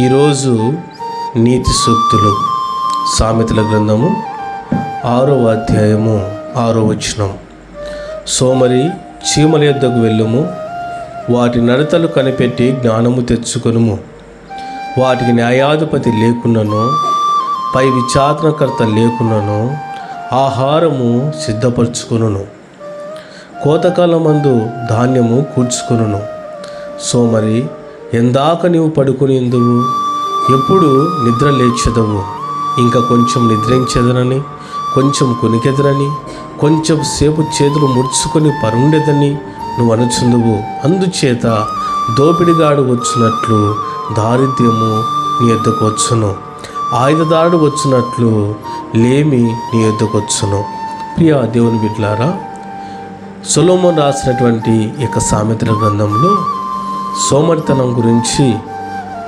ఈరోజు నీతి సూక్తులు సామెతల గ్రంథము ఆరో అధ్యాయము ఆరో వచనం. సోమరి చీమల యొద్దకు వెళ్ళుము. వాటి నడతలు కనిపెట్టి జ్ఞానము తెచ్చుకొనుము. వాటికి న్యాయాధిపతి లేకున్నను పై విచారణకర్త లేకున్నను ఆహారము సిద్ధపరచుకొనును. కోతకాలమందు ధాన్యము కూర్చుకొనును. సోమరి ఎందాక నీవు పడుకునేందువు ఎప్పుడు నిద్ర లేచెదవు. ఇంకా కొంచెం నిద్రించెదనని కొంచెం కొనికెదరని కొంచెం సేపు చేతులు ముడుచుకొని పరుండెదని నువ్వు అనుచుందువు. అందుచేత దోపిడిగాడు వచ్చినట్లు దారిద్ర్యము నీ ఎద్దకు వచ్చును. ఆయుధదారుడు వచ్చినట్లు లేమి నీ ఎద్దకు వచ్చును. ప్రియ దేవుని బిడ్లారా సొలోమోన్ రాసినటువంటి యొక్క సామెతల గ్రంథంలో సోమరితనం గురించి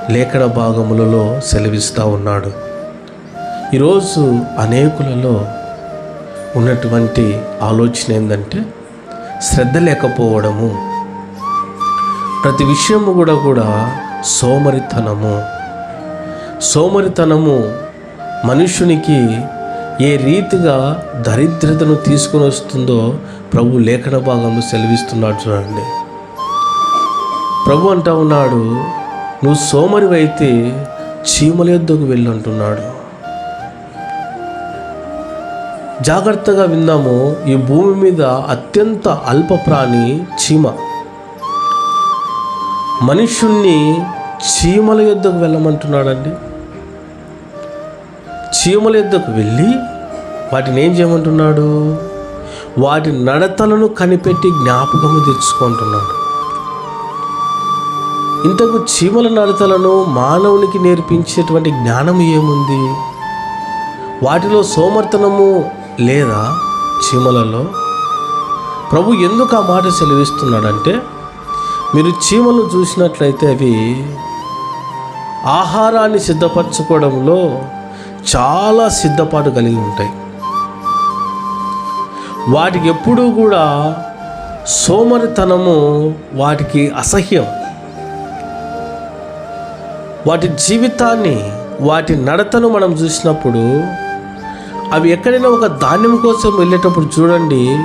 లేఖన భాగములలో సెలవిస్తూ ఉన్నాడు. ఈరోజు అనేకులలో ఉన్నటువంటి ఆలోచన ఏంటంటే శ్రద్ధ లేకపోవడము. ప్రతి విషయము కూడా కూడా సోమరితనము. సోమరితనము మనుషునికి ఏ రీతిగా దరిద్రతను తీసుకుని వస్తుందో ప్రభు లేఖన భాగంలో సెలవిస్తున్నాడు చూడండి. ప్రభు అంటా ఉన్నాడు నువ్వు సోమరివైతే చీమల యుద్ధకు వెళ్ళు అంటున్నాడు. జాగ్రత్తగా విందాము ఈ భూమి మీద అత్యంత అల్ప ప్రాణి చీమ. మనుషుణ్ణి చీమల యుద్ధకు వెళ్ళమంటున్నాడండి. చీమల యుద్ధకు వెళ్ళి వాటిని ఏం చేయమంటున్నాడు? వాటి నడతలను కనిపెట్టి జ్ఞాపకము తెచ్చుకుంటున్నాడు ఇంతకు చీమల నడతలను మానవునికి నేర్పించేటువంటి జ్ఞానం ఏముంది? వాటిలో సోమర్తనము లేదా చీమలలో? ప్రభు ఎందుకు ఆ మాట సెలవిస్తున్నాడంటే మీరు చీమలు చూసినట్లయితే అవి ఆహారాన్ని సిద్ధపరచుకోవడంలో చాలా సిద్ధపాటు కలిగి ఉంటాయి. వాటికి ఎప్పుడూ కూడా సోమరితనము వాటికి అసహ్యం. వాటి జీవితాన్ని వాటి నడతను మనం చూసినప్పుడు అవి ఎక్కడైనా ఒక ధాన్యం కోసం వెళ్ళేటప్పుడు చూడండి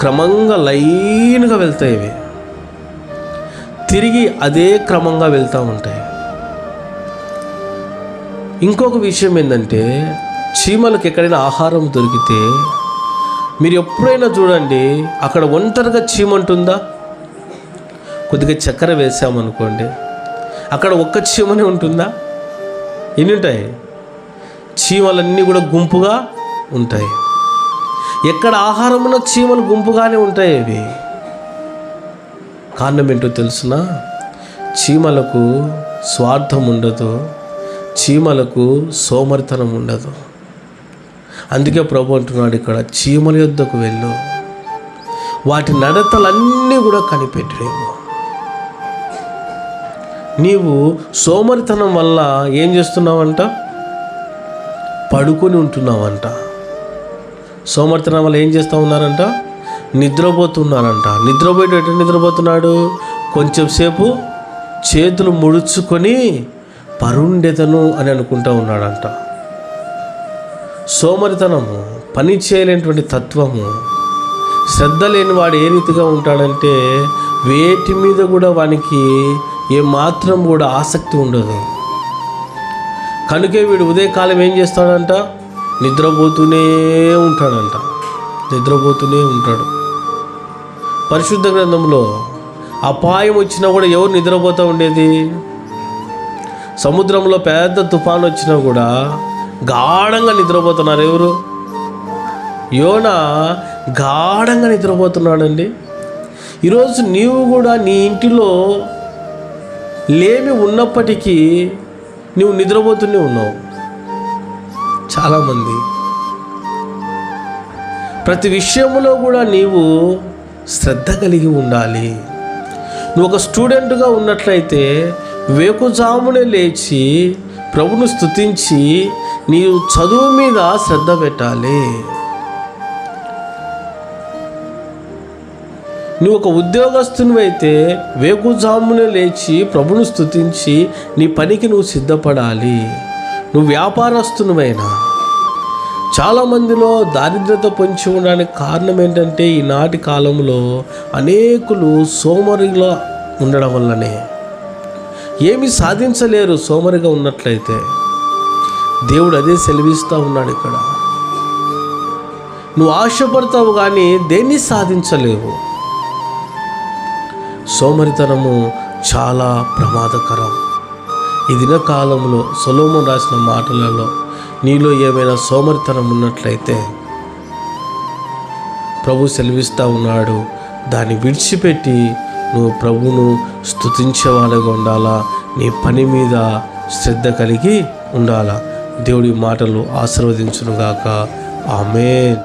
క్రమంగా లైన్గా వెళ్తాయి ఇవి. తిరిగి అదే క్రమంగా వెళ్తూ ఉంటాయి. ఇంకొక విషయం ఏంటంటే చీమలకు ఎక్కడైనా ఆహారం దొరికితే మీరు ఎప్పుడైనా చూడండి అక్కడ ఒంటరిగా చీమ ఉంటుందా? కొద్దిగా చక్కెర వేసామనుకోండి అక్కడ ఒక్క చీమనే ఉంటుందా? ఎన్ని ఉంటాయి చీమలన్నీ కూడా గుంపుగా ఉంటాయి. ఎక్కడ ఆహారం చీమలు గుంపుగానే ఉంటాయి అవి. కారణం ఏంటో తెలుసునా? చీమలకు స్వార్థం ఉండదు. చీమలకు సోమరితనం ఉండదు. అందుకే ప్రభు అంటున్నాడు ఇక్కడ చీమల యొద్దకు వెళ్ళు. వాటి నడతలన్నీ కూడా కనిపెట్టలేవు. నీవు సోమరితనం వల్ల ఏం చేస్తున్నావంట? పడుకొని ఉంటున్నావంట. సోమరితనం వల్ల ఏం చేస్తూ ఉన్నారంట? నిద్రపోతున్నారంట. నిద్రపోయేట నిద్రపోతున్నాడు? కొంచెం సేపు చేతులు ముడుచుకొని పరుండెతను అని అనుకుంటా ఉన్నాడంట. సోమరితనము పని చేయలేనటువంటి తత్వము శ్రద్ధ లేని వాడు ఏ రీతిగా ఉంటాడంటే వేటి మీద కూడా వానికి ఏమాత్రం మాత్రం కూడా ఆసక్తి ఉండదు. కనుకే వీడు ఉదయకాలం ఏం చేస్తాడంట? నిద్రపోతూనే ఉంటాడంట. నిద్రపోతూనే ఉంటాడు. పరిశుద్ధ గ్రంథంలో అపాయం వచ్చినా కూడా ఎవరు నిద్రపోతూ ఉండేది? సముద్రంలో పెద్ద తుఫాను వచ్చినా కూడా గాఢంగా నిద్రపోతున్నారు ఎవరు? యోన గాఢంగా నిద్రపోతున్నాడండి. ఈరోజు నీవు కూడా నీ ఇంటిలో లేమి ఉన్నప్పటికీ నువ్వు నిద్రపోతూనే ఉన్నావు. చాలామంది. ప్రతి విషయంలో కూడా నీవు శ్రద్ధ కలిగి ఉండాలి. నువ్వు ఒక స్టూడెంట్గా ఉన్నట్లయితే వేకుజామునే లేచి ప్రభును స్తుతించి నీవు చదువు మీద శ్రద్ధ పెట్టాలి. నువ్వు ఒక ఉద్యోగస్తునివైతే వేకుజామునే లేచి ప్రభును స్థుతించి నీ పనికి నువ్వు సిద్ధపడాలి. నువ్వు వ్యాపారస్తునివైనా. చాలామందిలో దారిద్రత పొంచి ఉండడానికి కారణం ఏంటంటే ఈనాటి కాలంలో అనేకులు సోమరిలో ఉండడం వల్లనే. ఏమి సాధించలేరు సోమరిగా ఉన్నట్లయితే. దేవుడు అదే సెలవిస్తూ ఉన్నాడు ఇక్కడ. నువ్వు ఆశపడతావు కానీ దేన్ని సాధించలేవు? సోమరితనము చాలా ప్రమాదకరం. ఈ దిన కాలంలో సొలోమన్ రాసిన మాటలలో నీలో ఏమైనా సోమరితనం ఉన్నట్లయితే ప్రభు సెలవిస్తూ ఉన్నాడు. దాన్ని విడిచిపెట్టి నువ్వు ప్రభువును స్తుతించే వాళ్ళగా ఉండాలా? నీ పని మీద శ్రద్ధ కలిగి ఉండాలా? దేవుడి మాటలు ఆశీర్వదించునుగాక. ఆమె